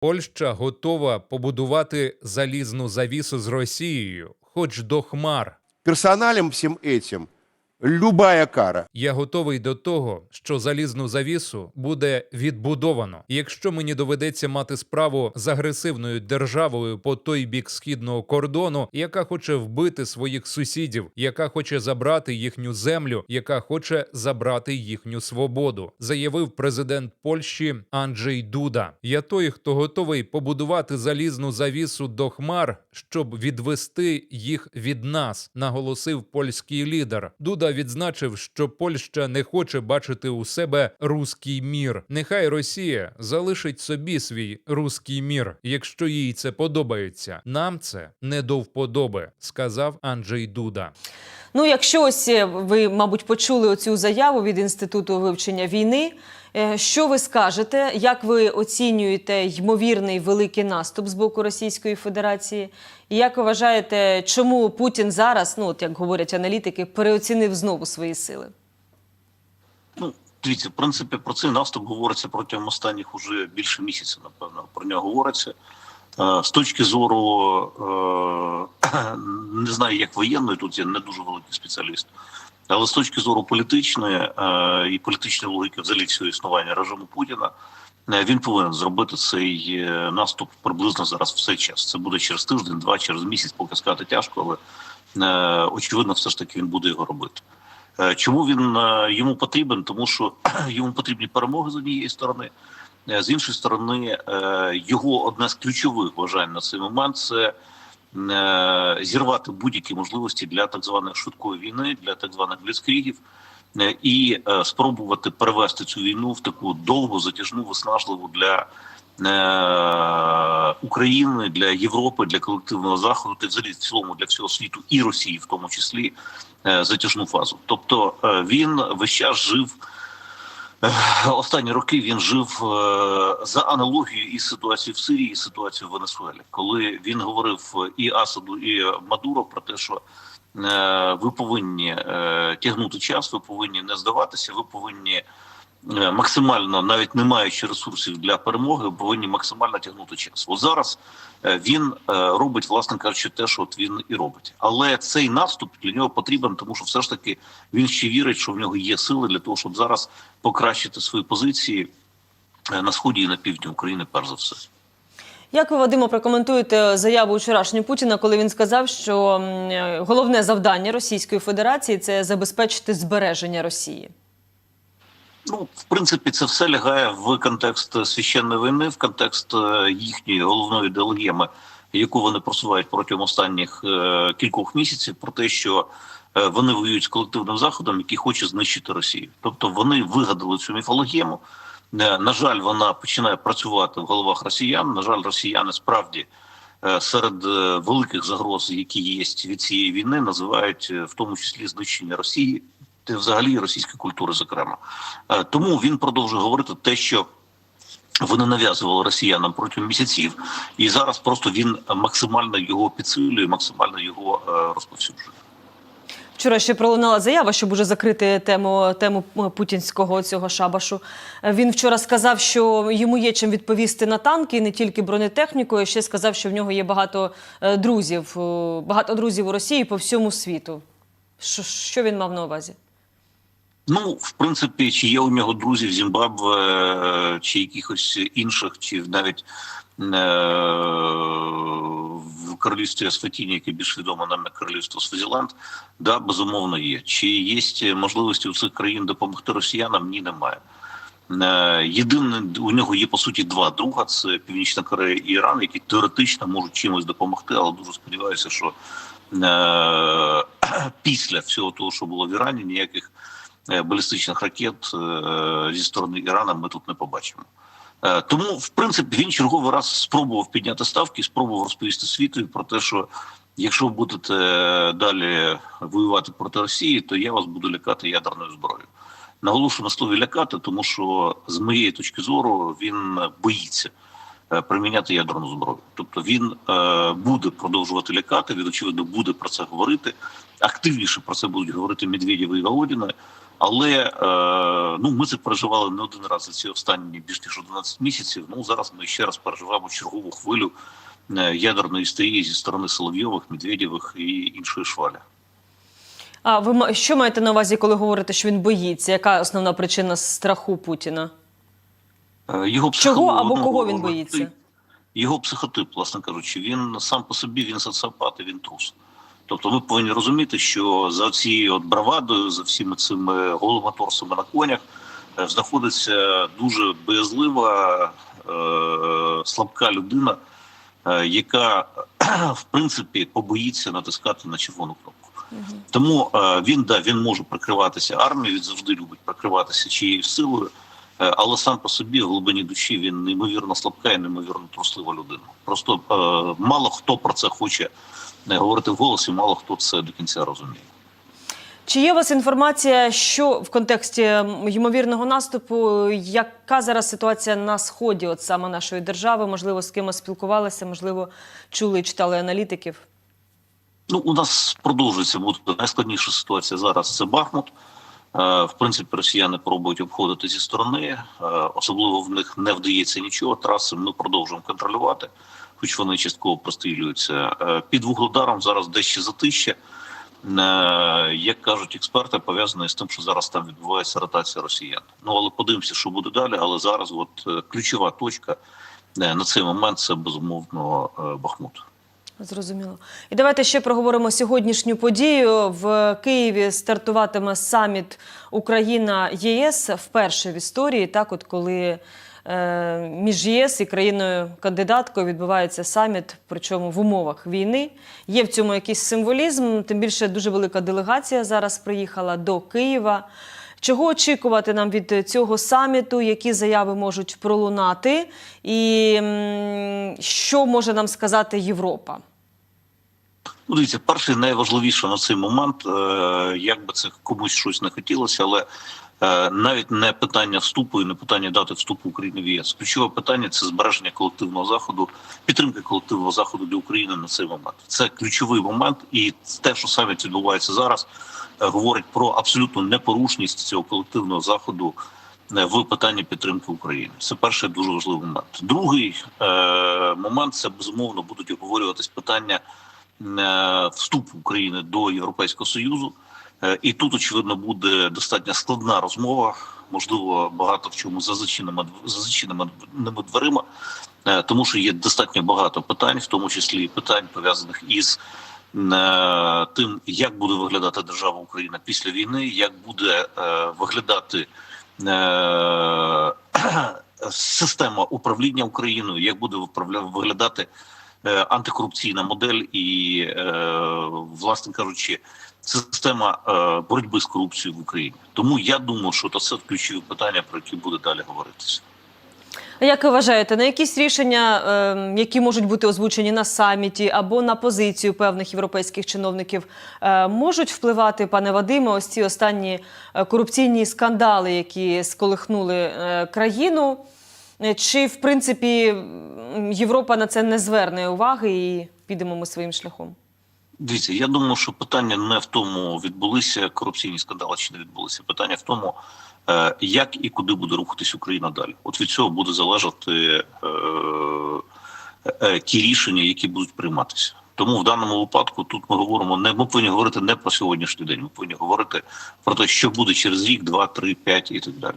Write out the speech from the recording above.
Польща готова побудувати залізну завісу з Росією, хоч до хмар. Персоналем всім этим любая кара. Я готовий до того, що залізну завісу буде відбудовано. Якщо мені доведеться мати справу з агресивною державою по той бік східного кордону, яка хоче вбити своїх сусідів, яка хоче забрати їхню землю, яка хоче забрати їхню свободу, заявив президент Польщі Анджей Дуда. Я той, хто готовий побудувати залізну завісу до хмар, щоб відвести їх від нас, наголосив польський лідер. Дуда відзначив, що Польща не хоче бачити у себе руський мір. Нехай Росія залишить собі свій руський мір, якщо їй це подобається. Нам це не до вподоби, сказав Анджей Дуда. Ну, якщо ось е, ви, мабуть, почули оцю заяву від інституту вивчення війни. е, Що ви скажете? Як ви оцінюєте ймовірний великий наступ з боку Російської Федерації? І як вважаєте, чому Путін зараз, ну от як говорять аналітики, переоцінив знову свої сили? Ну, дивіться, в принципі, про цей наступ говориться протягом останніх уже більше місяця, напевно, про нього говориться. З точки зору, е, не знаю, як воєнної, тут я не дуже великий спеціаліст, але з точки зору політичної е, і політичної логіки взагалі цього існування режиму Путіна, е, він повинен зробити цей наступ приблизно зараз в цей час. Це буде через тиждень, два, через місяць, поки сказати тяжко, але очевидно, все ж таки він буде його робити. Чому він йому потрібен? Тому що йому потрібні перемоги з однієї сторони, з іншої сторони, е, його одне з ключових бажань на цей момент це е, зірвати будь-які можливості для так званої швидкої війни, для так званих бліцкрігів, е, і е, спробувати перевести цю війну в таку довгу, затяжну, виснажливу для е, України, для Європи, для колективного заходу, та взагалі в цілому для всього світу і Росії, в тому числі е, затяжну фазу. Тобто е, він весь час жив. Е, Останні роки він жив е, за аналогією із ситуацією в Сирії, і ситуацією в Венесуелі, коли він говорив і Асаду, і Мадуро про те, що е, ви повинні тягнути час, ви повинні не здаватися, ви повинні максимально, навіть не маючи ресурсів для перемоги, ви повинні максимально тягнути час. От зараз він е, робить, власне кажучи, те, що от він і робить. Але цей наступ для нього потрібен, тому що все ж таки він ще вірить, що в нього є сили для того, щоб зараз покращити свої позиції е, на сході і на півдні України, перш за все. Як ви, Вадимо, прокоментуєте заяву вчорашнього Путіна, коли він сказав, що е, головне завдання Російської Федерації це забезпечити збереження Росії? Ну, в принципі, це все лягає в контекст священної війни, в контекст е, їхньої головної ідеологіями, яку вони просувають протягом останніх е, кількох місяців, про те, що е, вони воюють з колективним заходом, який хоче знищити Росію. Тобто вони вигадали цю міфологему. На жаль, вона починає працювати в головах росіян. На жаль, росіяни справді серед великих загроз, які є від цієї війни, називають в тому числі знищення Росії взагалі російської культури, зокрема. Е, Тому він продовжує говорити те, що вони нав'язували росіянам протягом місяців, і зараз просто він максимально його підсилює, максимально його е, розповсюджує. Вчора ще пролунала заява, щоб уже закрити тему тему е, путінського цього шабашу. Він вчора сказав, що йому є чим відповісти на танки, не тільки бронетехнікою. Ще сказав, що в нього є багато друзів, багато друзів у Росії по всьому світу. Що, що він мав на увазі? Ну, в принципі, чи є у нього друзі в Зімбабве, чи якихось інших, чи навіть е, в королівстві Асфатіні, яке більш відомо нам як королівство Свазіленд, да, безумовно є. Чи є можливості у цих країн допомогти росіянам? Ні, немає. Е, Єдине, у нього є по суті два друга: це Північна Корея і Іран, які теоретично можуть чимось допомогти, але дуже сподіваюся, що е, після всього того, що було в Ірані, ніяких балістичних ракет е, зі сторони Ірана ми тут не побачимо. Тому, в принципі, він черговий раз спробував підняти ставки, спробував розповісти світу про те, що якщо будете далі воювати проти Росії, то я вас буду лякати ядерною зброєю. Наголошую на слові лякати, тому що з моєї точки зору він боїться приміняти ядерну зброю. Тобто він буде продовжувати лякати. Він очевидно буде про це говорити. Активніше про це будуть говорити Медведєва і Володіна. Але е, ну ми це переживали не один раз за ці останні більш ніж 11 місяців. Ну зараз ми ще раз переживаємо чергову хвилю е, ядерної істерії зі сторони Соловйових, Медведєвих і іншої швалі. А ви що маєте на увазі, коли говорите, що він боїться? Яка основна причина страху Путіна? Е, Його Чого або ну, кого він боїться? Його психотип, власне кажучи, він сам по собі він соціопат і він трус. Тобто ми повинні розуміти, що за цією от бравадою, за всіми цими голими торсами на конях е, знаходиться дуже боязлива, е, слабка людина, е, яка в принципі побоїться натискати на червону кнопку. Тому е, він да він може прикриватися армією, він завжди любить прикриватися чиєюсь силою. Е, Але сам по собі в глибині душі він неймовірно слабка і неймовірно труслива людина. Просто е, мало хто про це хоче е, говорити вголос, і мало хто це до кінця розуміє. Чи є у вас інформація, що в контексті ймовірного наступу, яка зараз ситуація на сході, от саме нашої держави? Можливо, з кимось спілкувалися, можливо, чули і читали аналітиків? Ну, у нас продовжується бути найскладніша ситуація зараз. Це Бахмут. Е, В принципі, росіяни пробують обходити зі сторони, е, особливо в них не вдається нічого. Траси ми продовжуємо контролювати, хоч вони частково прострілюються. Е, Під вугледаром зараз дещо затище. Е, Як кажуть експерти, пов'язане з тим, що зараз там відбувається ротація росіян. Ну але подивимося, що буде далі. Але зараз, от е, ключова точка на цей момент це безумовно Бахмут. Зрозуміло. І давайте ще проговоримо сьогоднішню подію. В Києві стартуватиме саміт Україна ЄС вперше в історії. Так, от коли між ЄС і країною кандидаткою відбувається саміт, причому в умовах війни. Є в цьому якийсь символізм. Тим більше дуже велика делегація зараз приїхала до Києва. Чого очікувати нам від цього саміту? Які заяви можуть пролунати, і що може нам сказати Європа? Ну, дивіться, перше найважливіше на цей момент, е, як би це комусь щось не хотілося, але е, навіть не питання вступу і не питання дати вступу України в ЄС. Ключове питання це збереження колективного заходу, підтримки колективного заходу для України на цей момент. Це ключовий момент, і те, що саміт відбувається зараз, е, говорить про абсолютну непорушність цього колективного заходу. е, В питанні підтримки України це перший дуже важливий момент. Другий е, момент це безумовно будуть обговорюватись питання е, вступу України до Європейського Союзу. Е, І тут, очевидно, буде достатньо складна розмова, можливо, багато в чому за зачиненими, за дверима, е, тому що є достатньо багато питань, в тому числі питань пов'язаних із е, тим, як буде виглядати держава Україна після війни, як буде виглядати система управління Україною, як буде виглядати антикорупційна модель і, е, власне кажучи, система е, боротьби з корупцією в Україні. Тому я думаю, що це ключові питання, про які буде далі говоритися. Як ви вважаєте, на якісь рішення, е, які можуть бути озвучені на саміті або на позицію певних європейських чиновників, е, можуть впливати, пане Вадиме, ось ці останні е, корупційні скандали, які сколихнули е, країну? Чи в принципі Європа на це не зверне уваги і підемо ми своїм шляхом? Дивіться, я думаю, що питання не в тому, відбулися корупційні скандали чи не відбулися. Питання в тому, е, як і куди буде рухатись Україна далі. От від цього буде залежати е, е, ті рішення, які будуть прийматися. Тому в даному випадку тут ми говоримо не ми повинні говорити не про сьогоднішній день. Ми повинні говорити про те, що буде через рік, два, три, п'ять і так далі.